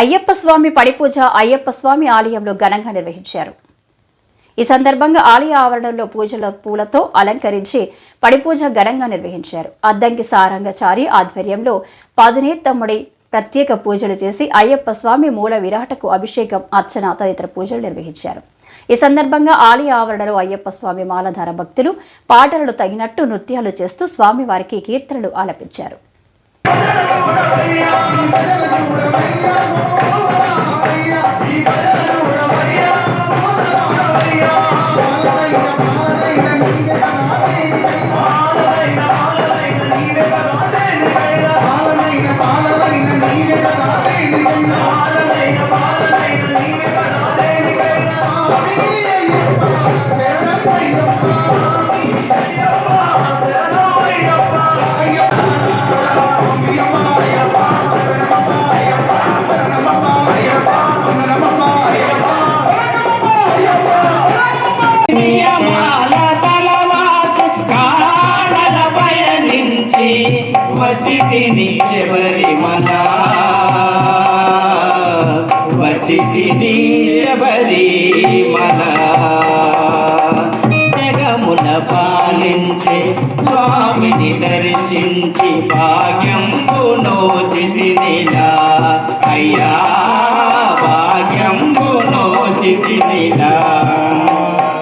అయ్యప్ప స్వామి పడిపూజ అయ్యప్ప స్వామి ఆలయంలో ఘనంగా నిర్వహించారు. ఈ సందర్భంగా ఆలయ ఆవరణలో పూజల పూలతో అలంకరించి పడిపూజ ఘనంగా నిర్వహించారు. అద్దంకి సారంగచారి ఆధ్వర్యంలో పాదునేత్తమ్ముడి ప్రత్యేక పూజలు చేసి అయ్యప్ప స్వామి మూల విరాటకు అభిషేకం అర్చన తదితర పూజలు నిర్వహించారు. ఈ సందర్భంగా ఆలయ ఆవరణలో అయ్యప్ప స్వామి మాలధార భక్తులు పాటలను తగినట్టు నృత్యాలు చేస్తూ స్వామివారికి కీర్తనలు ఆలపించారు. నియమాల తలవాకు కాడల పయనించి వచ్చితిని శబరిమల వచ్చితిని శబరిమల జగమున పాలించే స్వామిని దర్శించి భాగ్యం నోచితినిలా. అయ్యా